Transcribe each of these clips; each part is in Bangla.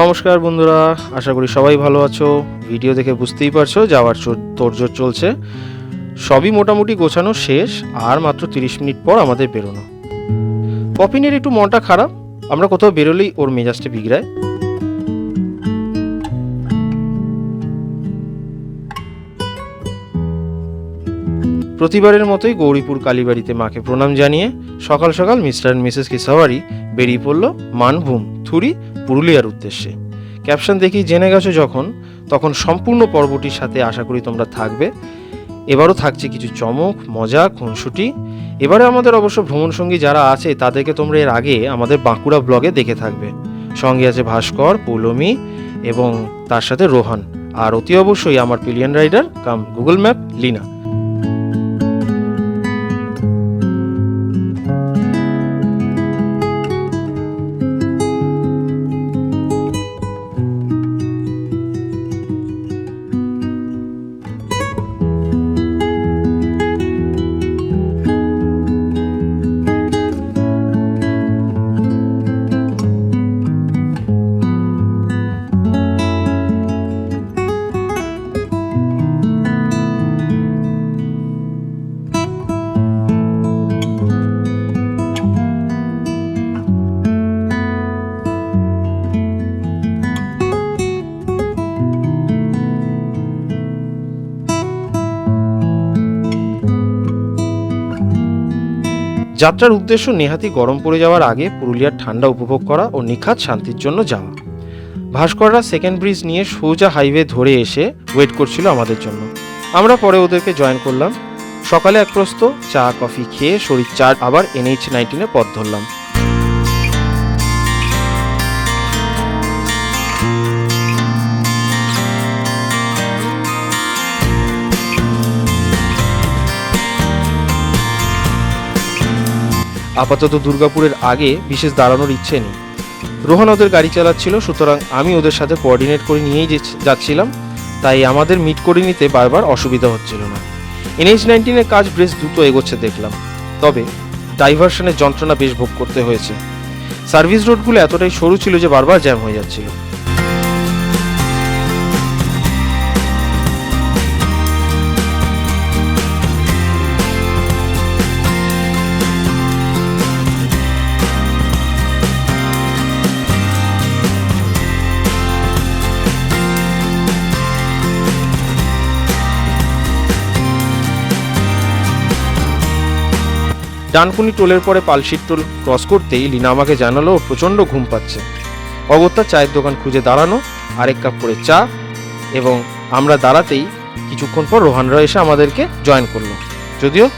নমস্কার বন্ধুরা, আশা করি সবাই ভালো আছো। ভিডিও দেখে বুঝতেই পারছ, যাওয়ার তোড়জোড় চলছে। সবই মোটামুটি গোছানো শেষ, আর মাত্র তিরিশ মিনিট পর আমাদের বেরোনো। পপিনের একটু মনটা খারাপ, আমরা কোথাও বেরোলেই ওর মেজাজটা বিগড়ায়। প্রতিবারের মতোই গৌরীপুর কালীবাড়িতে মাকে প্রণাম জানিয়ে সকাল সকাল মিস্টার অ্যান্ড মিসেস কিসাওয়ারি বেরিয়ে পড়ল মানভূম, থুরি পুরুলিয়ার উদ্দেশ্যে। ক্যাপশন দেখেই জেনে গেছো যখন, তখন সম্পূর্ণ পর্বটির সাথে আশা করি তোমরা থাকবে। এবারও থাকছে কিছু চমক, মজা, খুনসুটি। এবারে আমাদের অবশ্য ভ্রমণ সঙ্গী যারা আছে, তাদেরকে তোমরা এর আগে আমাদের বাঁকুড়া ব্লগে দেখে থাকবে। সঙ্গে আছে ভাস্কর, পৌলমি এবং তার সাথে রোহান। আর অতি অবশ্যই আমার pillion rider, cum Google map, Lina. যাত্রার উদ্দেশ্য নেহাতি গরম পড়ে যাওয়ার আগে পুরুলিয়ার ঠান্ডা উপভোগ করা ও নিখাত শান্তির জন্য যাওয়া। ভাস্কররা সেকেন্ড ব্রিজ নিয়ে সোজা হাইওয়ে ধরে এসে ওয়েট করছিল আমাদের জন্য। আমরা পরে ওদেরকে জয়েন করলাম। সকালে এক প্রস্ত চা, কফি খেয়ে শরীর চার আবার এনএইচ নাইনটিনে পথ ধরলাম। আপাতত দুর্গাপুরের আগে বিশেষ দাঁড়ানোর ইচ্ছে নেই। রোহন ওদের গাড়ি চালাচ্ছিল, সুতরাং আমি ওদের সাথে কোঅর্ডিনেট করে নিয়েই যাচ্ছিলাম, তাই আমাদের মিট করে নিতে বারবার অসুবিধা হচ্ছিল না। এনএইচ নাইনটিনের কাজ বেশ দ্রুত এগোচ্ছে দেখলাম, তবে ডাইভারশনের যন্ত্রণা বেশ ভোগ করতে হয়েছে। সার্ভিস রোডগুলো এতটাই সরু ছিল যে বারবার জ্যাম হয়ে যাচ্ছিল। ডানকুনি টোলের পরে পালশির টোল ক্রস করতেই লিনা আমাকে জানালো প্রচণ্ড ঘুম পাচ্ছে। অগত্যা চায়ের দোকান খুঁজে দাঁড়ানো, আরেক কাপ করে চা এবং আমরা দাঁড়াতেই কিছুক্ষণ পর রোহানরা এসে আমাদেরকে জয়েন করল। যদিও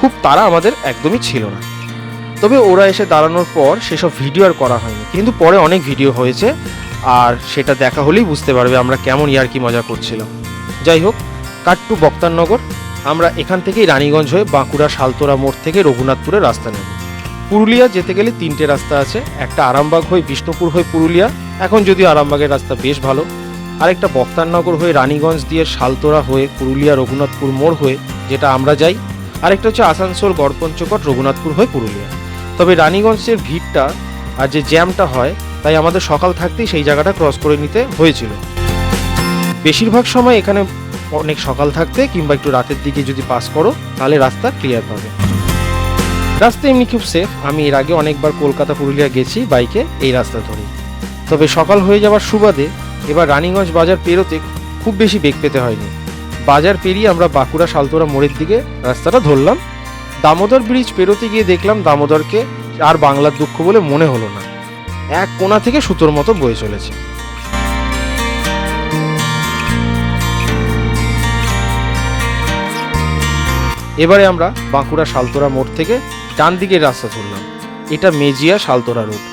খুব তারা আমাদের একদমই ছিল না। তবে ওরা এসে দাঁড়ানোর পর সেসব ভিডিও আর করা হয়নি। কিন্তু পরে অনেক ভিডিও হয়েছে আর সেটা দেখা হলেই বুঝতে পারবে আমরা কেমন ইয়ার্কি মজা করছিলাম। যাই হোক, কাট্টু বক্তারনগর আমরা এখান থেকেই রানীগঞ্জ হয়ে বাঁকুড়া শালতোরা মোড় থেকে রঘুনাথপুরের রাস্তা নেব। পুরুলিয়া যেতে গেলে তিনটে রাস্তা আছে, একটা আরামবাগ হয়ে বিষ্ণুপুর হয়ে পুরুলিয়া, এখন যদিও আরামবাগের রাস্তা বেশ ভালো। আরেকটা বক্তারনগর হয়ে রানীগঞ্জ দিয়ে শালতোরা হয়ে পুরুলিয়া রঘুনাথপুর মোড় হয়ে যেটা আমরা যাই, আরেকটা হচ্ছে আসানসোল গড়পঞ্চকট রঘুনাথপুর হয়ে পুরুলিয়া। তবে রানীগঞ্জের ভিড়টা আর যে জ্যামটা হয়, তাই আমাদের সকাল থাকতেই সেই জায়গাটা ক্রস করে নিতে হয়েছিল। বেশিরভাগ সময় এখানে অনেক সকাল থাকতে কিংবা একটু রাতের দিকে যদি পাস করো, তাহলে রাস্তা ক্লিয়ার পাবে। রাস্তা এমনি খুব সেফ আমি এর আগে অনেকবার কলকাতা পুরুলিয়া গেছি বাইকে এই রাস্তা ধরে তবে সকাল হয়ে যাওয়ার সুবাদে এবার রানীগঞ্জ বাজার পেরোতে খুব বেশি বেগ পেতে হয়নি। বাজার পেরিয়ে আমরা বাঁকুড়া শালতোরা মোড়ের দিকে রাস্তাটা ধরলাম। দামোদর ব্রিজ পেরোতে গিয়ে দেখলাম দামোদরকে আর বাংলার দুঃখ বলে মনে হলো না। এক কোণা থেকে সুতোর মতো বয়ে চলেছে। এবারে আমরা বাঁকুড়া শালতোরা মোড় থেকে ডান দিকের রাস্তা ধরলাম। এটা মেজিয়া শালতোরা রোড।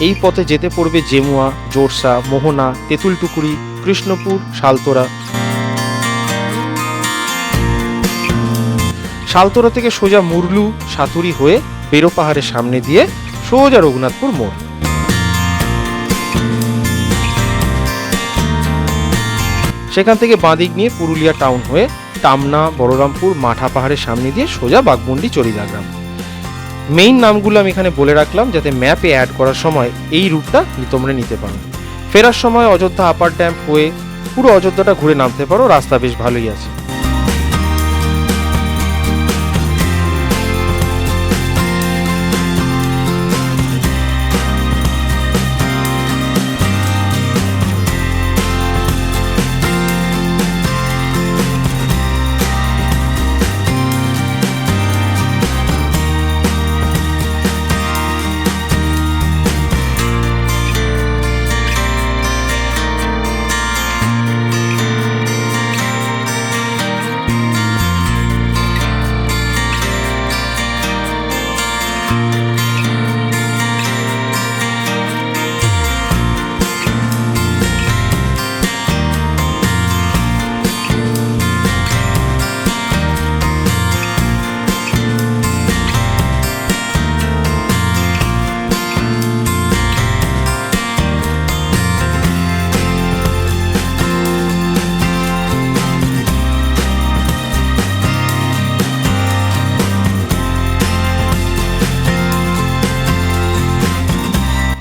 এই পথে যেতে পড়বে জেমুয়া, জোরসা, মোহনা, তেঁতুলটুকুরি, কৃষ্ণপুর, শালতোরা। শালতোরা থেকে সোজা মুরলু, সাতুরি হয়ে বেরো পাহাড়ের সামনে দিয়ে সোজা রঘুনাথপুর মোড়। সেখান থেকে বাঁদিক নিয়ে পুরুলিয়া টাউন হয়ে টামনা বড়রামপুর মাঠা পাহাড়ের সামনে দিয়ে সোজা বাঘমুন্ডি চরিদা গ্রাম মেইন নামগুলো আমি এখানে বলে রাখলাম যাতে ম্যাপে অ্যাড করার সময় এই রুটটা তোমরা নিতে পারো। ফেরার সময় অযোধ্যা আপার ড্যাম্প হয়ে পুরো অযোধ্যাটা ঘুরে নামতে পারো, রাস্তা বেশ ভালোই আছে।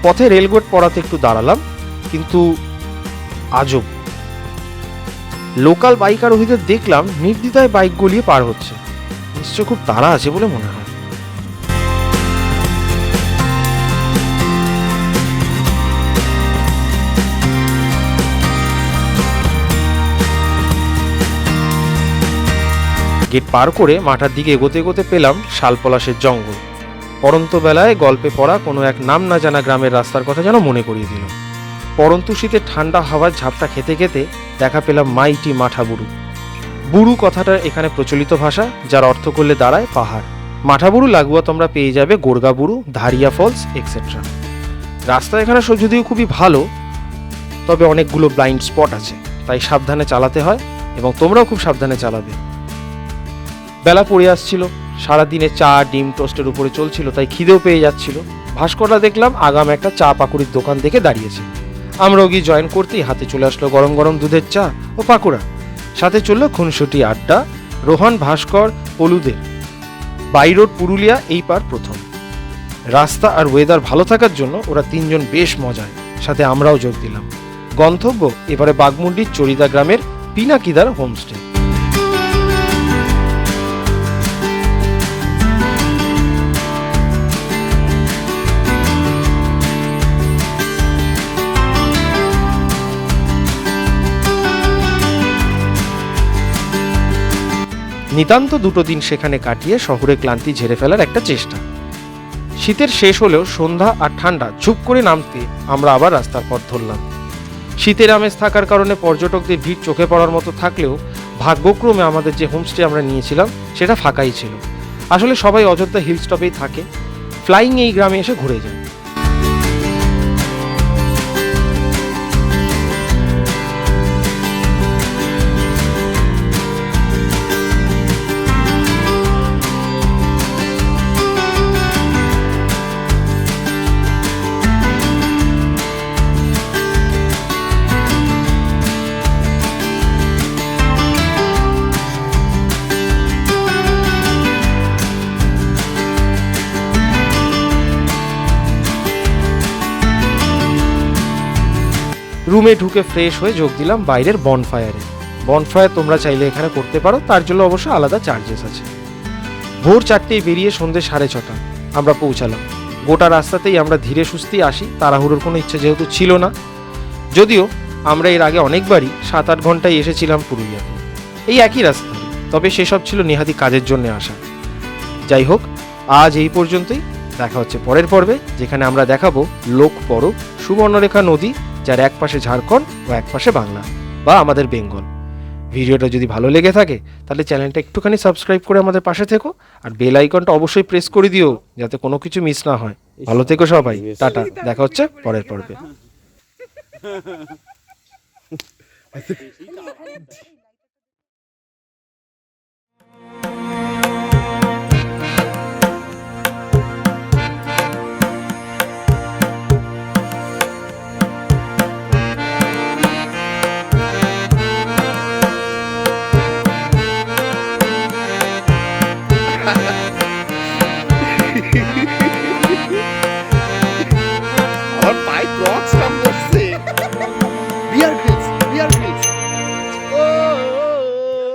পথে রেলগেট পড়াতে একটু দাঁড়ালাম, কিন্তু আজব লোকাল বাইক আরোহীদের দেখলাম নির্দ্বিধায় বাইক গলিয়ে পার হচ্ছে। নিশ্চয় খুব তাড়া আছে বলে মনে হয়। গেট পার করে মাঠার দিকে এগোতে এগোতে পেলাম শালপলাশের জঙ্গল। পরন্ত বেলায় গল্পে পড়া কোনো এক নাম না জানা গ্রামের রাস্তার কথা যেন মনে করিয়ে দিল। পরন্তু শীতে ঠান্ডা হাওয়ার ঝাপটা খেতে খেতে দেখা পেলাম মাইটি মাঠা বুড়ু বুড়ু কথাটা এখানে প্রচলিত ভাষা, যার অর্থ করলে দাঁড়ায় পাহাড়। মাঠা বুড়ু লাগোয়া তোমরা পেয়ে যাবে গোর্গা বুড়ু ধারিয়া ফলস এক্সেট্রা রাস্তা এখানে যদিও খুবই ভালো, তবে অনেকগুলো ব্লাইন্ড স্পট আছে, তাই সাবধানে চালাতে হয় এবং তোমরাও খুব সাবধানে চালাবে। বেলা পড়ে আসছিল। সারাদিনে চা, ডিম টোস্টের উপরে চলছিল, তাই খিদেও পেয়ে যাচ্ছিল। ভাস্কররা দেখলাম আগাম একটা চা পাকুড়ির দোকান দেখে দাঁড়িয়েছে। আমরাও গিয়ে জয়েন করতেই হাতে চলে আসলো গরম গরম দুধের চা ও পাকুড়া। সাথে চলল খুনসুটি আড্ডা, রোহন, ভাস্কর, পলুদের। বাইরোড, পুরুলিয়া এই পার প্রথম। রাস্তা আর ওয়েদার ভালো থাকার জন্য ওরা তিনজন বেশ মজায় সাথে আমরাও যোগ দিলাম। গন্তব্য এবারে বাগমুন্ডির চরিদা গ্রামের পিনাকিদার হোমস্টে। নিতান্ত দুটো দিন সেখানে কাটিয়ে শহরে ক্লান্তি ঝেড়ে ফেলার একটা চেষ্টা। শীতের শেষ হলেও সন্ধ্যা আর ঠান্ডা চুপ করে নামতে আমরা আবার রাস্তার পথ ধরলাম। শীতের আমেজ থাকার কারণে পর্যটকদের ভিড় চোখে পড়ার মতো থাকলেও ভাগ্যক্রমে আমাদের যে হোমস্টে আমরা নিয়েছিলাম, সেটা ফাঁকাই ছিল। আসলে সবাই অযোধ্যা হিল স্টপেই থাকে, ফ্লাইং এই গ্রামে এসে ঘুরে যায়। রুমে ঢুকে ফ্রেশ হয়ে যোগ দিলাম বাইরের বনফায়ারে বনফায়ার তোমরা চাইলে এখানে করতে পারো, তার জন্য অবশ্য আলাদা চার্জেস আছে। ভোর চারটেই বেরিয়ে সন্ধে সাড়ে ছটা, আমরা পৌঁছালাম। গোটা রাস্তাতেই আমরা ধীরে সুস্থেই আসি, তাড়াহুড়োর কোনো ইচ্ছে যেহেতু ছিল না। যদিও আমরা এর আগে অনেকবারই সাত আট ঘন্টায় এসেছিলাম পুরুলিয়াতে। এই একই রাস্তা, তবে সেসব ছিল নেহাতি কাজের জন্য আসা। যাই হোক, আজ এই পর্যন্তই। দেখা হচ্ছে পরের পর্বে, যেখানে আমরা দেখাবো লোক পরব, সুবর্ণরেখা নদী যার এক পাশে ঝাড়খণ্ড ও এক পাশে বাংলা বা আমাদের বেঙ্গল। ভিডিওটা যদি ভালো লেগে থাকে তাহলে চ্যানেলটা একটুখানি সাবস্ক্রাইব করে আমাদের পাশে থেকো আর বেল আইকনটা অবশ্যই প্রেস করে দিও যাতে কোনো কিছু মিস না হয়। ভালো থেকো সবাই টাটা দেখা হচ্ছে পরের পর্বে।